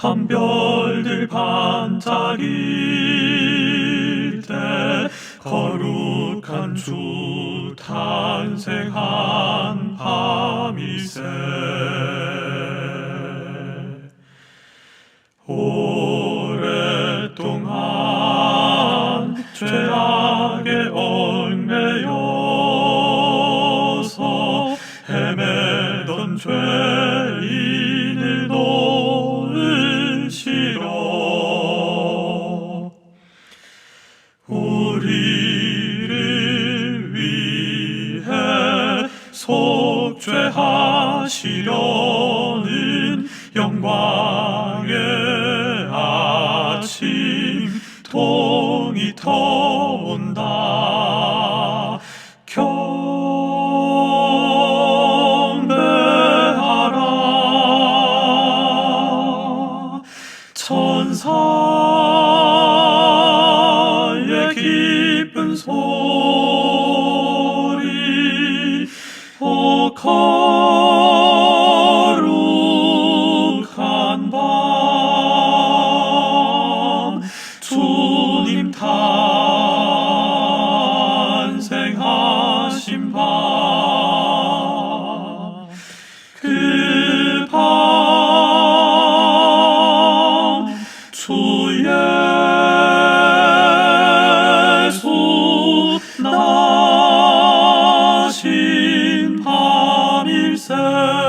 밤별들 반짝일 때 거룩한 주 탄생한 밤이세. 오랫동안 죄악에 얽매여서 헤매던 죄 우리를 위해 속죄하시려는 영광의 아침 동이 터온다. 경배하라. 천사 소리 오 love.